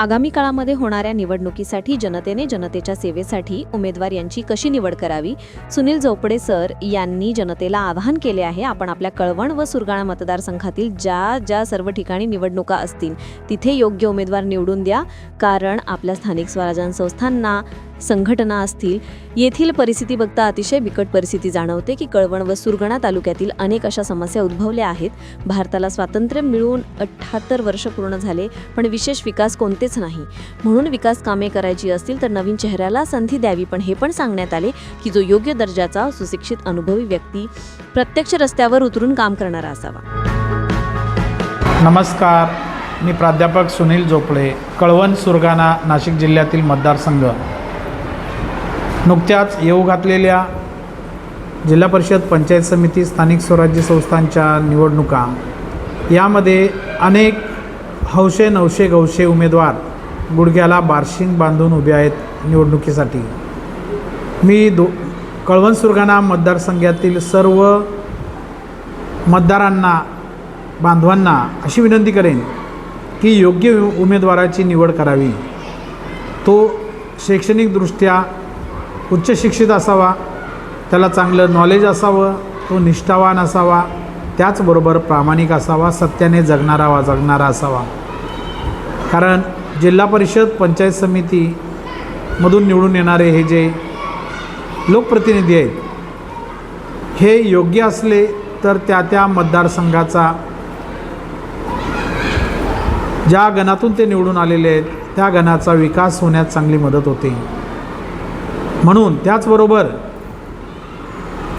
आगामी काळामध्ये होणाऱ्या निवडणुकीसाठी जनतेने जनतेच्या सेवेसाठी उमेदवार यांची कशी निवड करावी? सुनील जोपडे सर यांनी जनतेला आवाहन केले आहे आपण आपल्या कळवण व सुरगाणा मतदारसंघातील ज्या ज्या सर्व ठिकाणी निवडणुका असतील तिथे योग्य उमेदवार निवडून द्या. कारण आपल्या स्थानिक स्वराज्य संस्थांना संघटना असतील. येथील परिस्थिती बघता अतिशय बिकट परिस्थिती जाणवते की कळवण व सुरगणा तालुक्यातील अनेक अशा समस्या उद्भवल्या आहेत. भारताला स्वातंत्र्य मिळून अठ्ठ्याहत्तर वर्ष पूर्ण झाले पण विशेष विकास कोणतेच नाही. म्हणून विकास कामे करायची असतील तर नवीन चेहऱ्याला संधी द्यावी पण हे पण सांगण्यात आले की जो योग्य दर्जाचा सुशिक्षित अनुभवी व्यक्ती प्रत्यक्ष रस्त्यावर उतरून काम करणारा असावा. नमस्कार. मी प्राध्यापक सुनील जोपळे कळवण सुरगाणा नाशिक जिल्ह्यातील मतदारसंघ. नुकत्याच येऊ घातलेल्या जिल्हा परिषद पंचायत समिती स्थानिक स्वराज्य संस्थांच्या निवडणुका. यामध्ये अनेक हौशे नवशे गवशे उमेदवार गुडघ्याला बार्शिंग बांधून उभे आहेत निवडणुकीसाठी. मी दो कळवण सुरगाणा मतदारसंघातील सर्व मतदारांना बांधवांना अशी विनंती करेन की योग्य उमेदवाराची निवड करावी. तो शैक्षणिकदृष्ट्या उच्च शिक्षित असावा त्याला चांगलं नॉलेज असावं तो निष्ठावान असावा त्याचबरोबर प्रामाणिक असावा सत्याने जगणारा वा जगणारा असावा. कारण जिल्हा परिषद पंचायत समितीमधून निवडून येणारे हे जे लोकप्रतिनिधी आहेत हे योग्य असले तर त्या त्या मतदारसंघाचा ज्या गणातून ते निवडून आलेले आहेत त्या गणाचा विकास होण्यात चांगली मदत होते. म्हणून त्याचबरोबर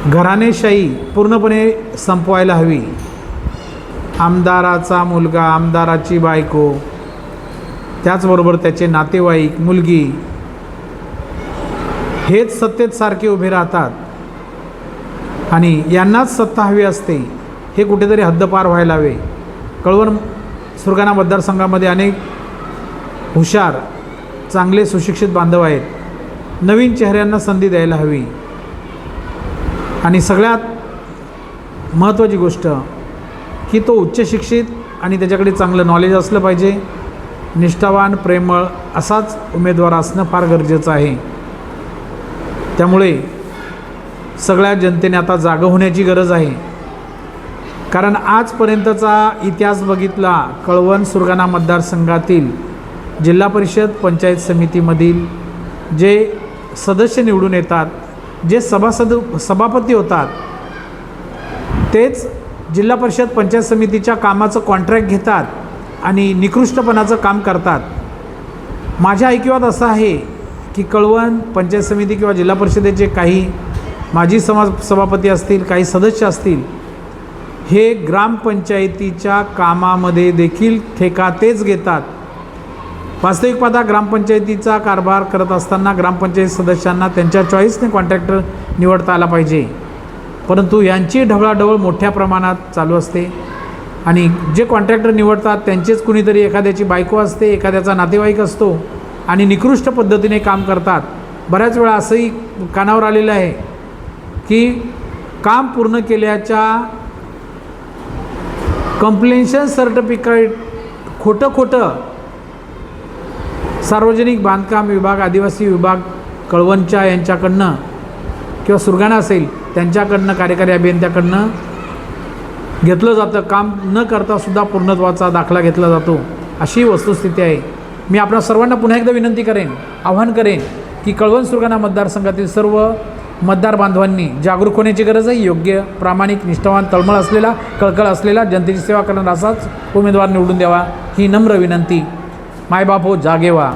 घराणेशाही पूर्णपणे संपवायला हवी. आमदाराचा मुलगा आमदाराची बायको त्याचबरोबर त्याचे नातेवाईक मुलगी हेच सत्तेत सारखे उभे राहतात. आणि यांनाच सत्ता हवी असते हे कुठेतरी हद्दपार व्हायला हवे. कळवण सुरगाणा मतदारसंघामध्ये अनेक हुशार चांगले सुशिक्षित बांधव आहेत. नवीन चेहऱ्यांना संधी द्यायला हवी. आणि सगळ्यात महत्त्वाची गोष्ट की तो उच्च शिक्षित आणि त्याच्याकडे चांगलं नॉलेज असलं पाहिजे. निष्ठावान प्रेमळ असाच उमेदवार असणं फार गरजेचं आहे. त्यामुळे सगळ्या जनतेने आता जागं होण्याची गरज आहे. कारण आजपर्यंतचा इतिहास बघितला कळवण सुरगाणा मतदारसंघातील जिल्हा परिषद पंचायत समितीमधील जे सदस्य निवडून येतात जे सभासद सभापती होतात तेच जिल्हा परिषद पंचायत समितीच्या कामाचं कॉन्ट्रॅक्ट घेतात आणि निकृष्टपणाचं काम करतात. माझ्या ऐकिवात असं आहे की कळवण पंचायत समिती किंवा जिल्हा परिषदेचे काही माजी समाज सभापती असतील काही सदस्य असतील हे ग्रामपंचायतीच्या कामामध्ये देखील ठेका तेच घेतात. वास्तविक पाहता ग्रामपंचायतीचा कारभार करत असताना ग्रामपंचायत सदस्यांना त्यांच्या चॉईसने कॉन्ट्रॅक्टर निवडता आला पाहिजे. परंतु यांची ढवळाढवळ मोठ्या प्रमाणात चालू असते. आणि जे कॉन्ट्रॅक्टर निवडतात त्यांचेच कुणीतरी एखाद्याची बायको असते एखाद्याचा नातेवाईक असतो आणि निकृष्ट पद्धतीने काम करतात. बऱ्याच वेळा असंही कानावर आलेलं आहे की काम पूर्ण केल्याच्या कंप्लेन्शन सर्टिफिकेट खोटं खोटं सार्वजनिक बांधकाम विभाग आदिवासी विभाग कळवणच्या यांच्याकडनं किंवा सुरगाणा असेल त्यांच्याकडनं कार्यकारी अभियंत्याकडनं घेतलं जातं. काम न करता सुद्धा पूर्णत्वाचा दाखला घेतला जातो. अशी वस्तुस्थिती आहे. मी आपल्या सर्वांना पुन्हा एकदा विनंती करेन आव्हान करेन की कळवण सुरगाणा मतदारसंघातील सर्व मतदार बांधवांनी जागरूक होण्याची गरज आहे. योग्य प्रामाणिक निष्ठावान तळमळ असलेला कळकळ असलेला जनतेची सेवा करणारा असाच उमेदवार निवडून द्यावा ही नम्र विनंती. मायबाप हो जागे व्हा